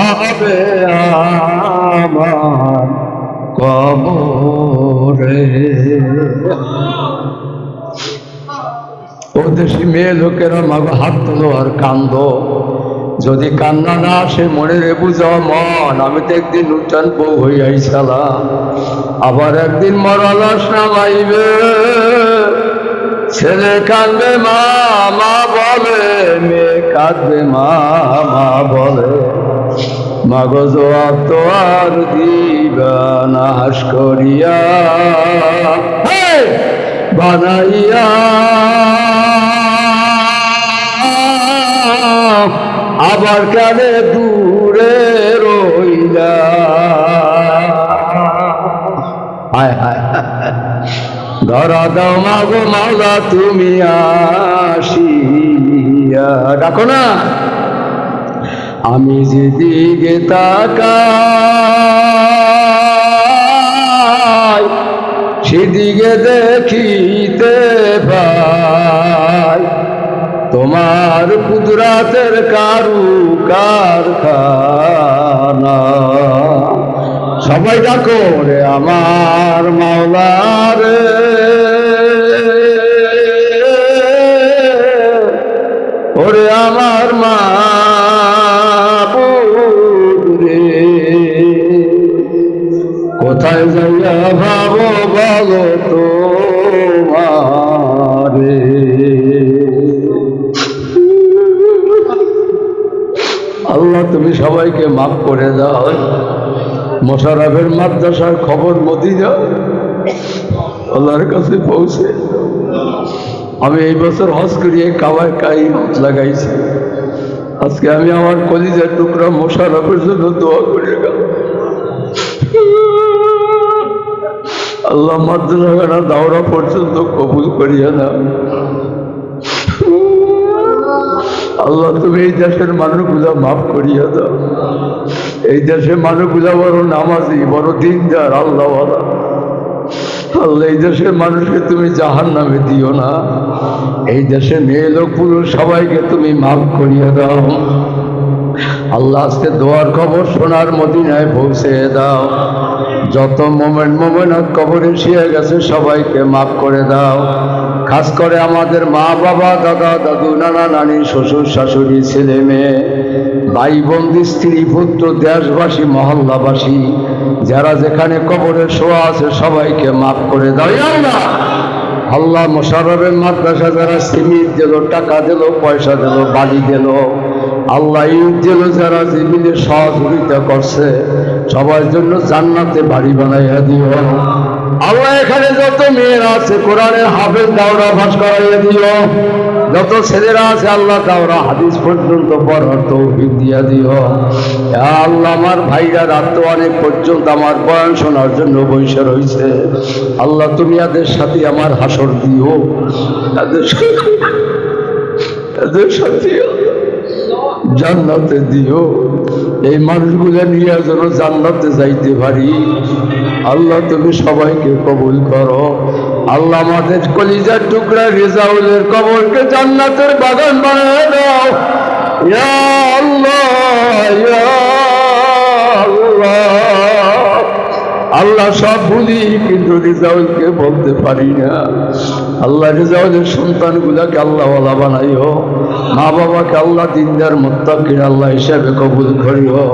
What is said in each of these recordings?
হবে আমার কবরে। ও দেশি মেয়ে লোকেরা মাগো হাত তোলো আর কান্দ। যদি কান্না না আসে মনে রে বুঝো মন, আমি তো একদিন উঠান বউ হইয়াই আবার একদিন মরালাস নামাইবে ছেলে কাঁদবে মা মা বলে, মেয়ে কাঁদবে মা মা বলে। মাগো জবাব তো আর দিবা না, হাস করিয়া! বানাইয়া। আবার কানে দূরে রইলা? ধরা দাও মাগো মাওলা তুমি আসিয়া। ডাকো না। আমি যেদিকে তাকাই, সেদিকে দেখিতে পাই। তোমার কুদরাতের কারু কারখানা সবাই ডাকো রে আমার মাওলারে ওরে আমার মা রে কোথায় যাইয়া ভাবো বলো তো আল্লাহ তুমি সবাইকে মাফ করে দাও। মোশারফের মাদ্রাসার খবর যাও আল্লাহর কাছে পৌঁছে। আমি এই বছর হজ করিয়ে কাবায় কাই লাগাইছি। আজকে আমি আমার কলিজার টুকরা মোশারফের জন্য দোয়া করে গেলাম। আল্লাহ মাদ্রাসাখানা দাওরা পর্যন্ত কবুল করিয়া না আল্লাহ, তুমি এই দেশের মানুষগুলা মাফ করিয়া দাও। এই দেশের মানুষগুলা বড় নামাজি বড় দিনদার আল্লাহ আল্লাহ, এই দেশের মানুষকে তুমি জাহান নামে দিও না। এই দেশে মেয়ে লোক পুরুষ সবাইকে তুমি মাফ করিয়া দাও। আল্লাহ, আজকে দোয়ার খবর সোনার মদিনায় পৌঁছে দাও। যত মোমেন্ট মোমেন্ট কবরে শিয়ে গেছে, সবাইকে মাফ করে দাও। খাস করে আমাদের মা বাবা দাদা দাদু নানা নানি শ্বশুর শাশুড়ি ছেলে মেয়ে ভাই বন্দি স্ত্রী পুত্র দেশবাসী মহল্লাবাসী যারা যেখানে কবরে শোয়া আছে সবাইকে মাফ করে দাও। ইয়া আল্লাহ মোশারফের মাদ্রাসা যারা সিমিট দিল টাকা দিল পয়সা দিল বাড়ি দিল আল্লাহ দিল যারা জীবিনে সহযোগিতা করছে সবার জন্য জান্নাতে বাড়ি বানাইয়া দিও। আল্লাহ এখানে যত মেয়েরা আছে কোরআনের হাফেজ দাওরা ভাস করাইয়া দিও। যত ছেলেরা আছে, আল্লাহ দাওরা হাদিস পর্যন্ত পড়ার তৌফিক দিয়া দিও। আল্লাহ, আমার ভাইরা রাত অনেক পর্যন্ত আমার বয়ান শোনার জন্য বৈশা রয়েছে আল্লাহ, তুমি এদের সাথে আমার হাসর দিও। এদের এদের সাথে জান্নাতে দিও। এই মানুষগুলো নিয়ে যেন জান্নাতে যাইতে পারি। আল্লাহ তুমি সবাইকে কবুল করো। আল্লাহ আমাদের কলিজার টুকরা রেজাউলের কবরকে জান্নাতের বাগান বানিয়ে দাও। ইয়া আল্লাহ সব ভুলি কিন্তু রেজাউলকে বলতে পারি না। আল্লাহ রেজাউলের সন্তানগুলাকে আল্লাহ ওলা বানাইও। মা বাবাকে আল্লাহ দিনদার মোত্তাকির আল্লাহ হিসাবে কবুল করি করিও।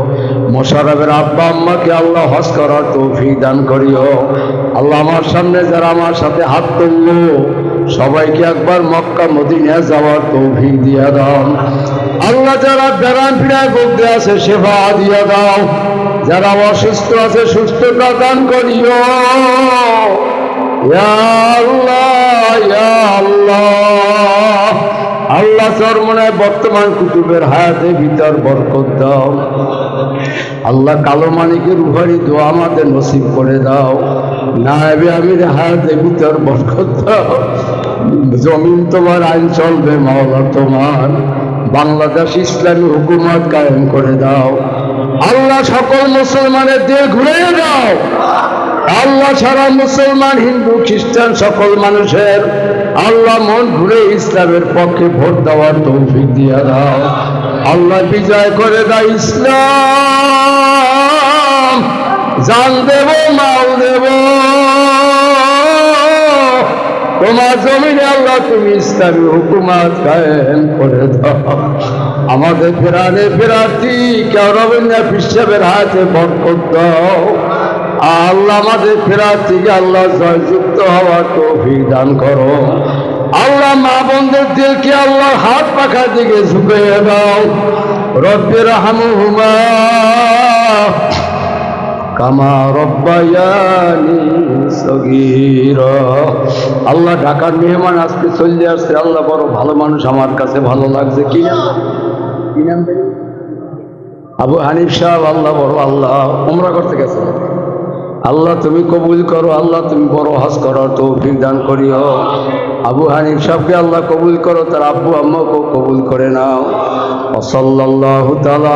মোশারফের আব্বা আম্মাকে আল্লাহ হজ করার তৌফিক দান করি করিও। আল্লাহ আমার সামনে যারা আমার সাথে হাত তুললো, সবাইকে একবার মক্কা মদিনা যাওয়ার তৌফিক দিয়া দাও। আল্লাহ যারা বেড়ান ফিরায় বলতে আছে, সেবা দিয়া দাও। যারা অসুস্থ আছে, সুস্থতা দান করিও। ইয়া আল্লাহ। আল্লাহ চরমনায় বর্তমান কুতুবের হায়াতে ভিতর বরকত দাও। আল্লাহ কালো মানিকের উভারি দোয়া আমাদের নসিব করে দাও। না হবে আমি হায়াতে ভিতর বরকত দাও। জমিন তোমার আইন চলবে, মাওলা তোমার। বাংলাদেশ ইসলামী হুকুমত কায়েম করে দাও। আল্লাহ সকল মুসলমানের দিয়ে ঘুরে দাও। আল্লাহ সারা মুসলমান, হিন্দু, খ্রিস্টান সকল মানুষের আল্লাহ মন ঘুরে ইসলামের পক্ষে ভোট দেওয়ার তৌফিক দিয়া দাও। আল্লাহ বিজয় করে দাও ইসলাম। জান দেব, মাল দেব। তোমার জমিনে আল্লাহ তুমি ইসলামী হুকুমাত কায়েম করে দাও। আমাদের ফেরানে ফেরাতি, কেউ রবীন্দ্র পিসাবের হাতে বরকত দাও। আল্লাহ আমাদের ফেরাতিকে আল্লাহ জয়যুক্ত হওয়ার তৌফিক দান করো। আল্লাহ মা বোনদের দিলকে আল্লাহ হাত পাখার দিকে ঝুঁকিয়ে দাও। রব্বের হামুহুমা কামা রব্বায়ানি সগীরা। আল্লাহ ঢাকার মেহমান আজকে চলে আসছে। আল্লাহ বড় ভালো মানুষ আমার কাছে ভালো লাগছে। কি নাম? কি নাম আবু হানিফ সাহেব, আল্লাহ বড় আল্লাহ। উমরা করতে গেছে? আল্লাহ তুমি কবুল করো, আল্লাহ তুমি বড় হজ করো তৌফিক দান করিও। আবু হানিফ সবকে আল্লাহ কবুল করো, তার আব্বু আম্মাকেও কবুল করে নাও। অসল্লাহ তাআলা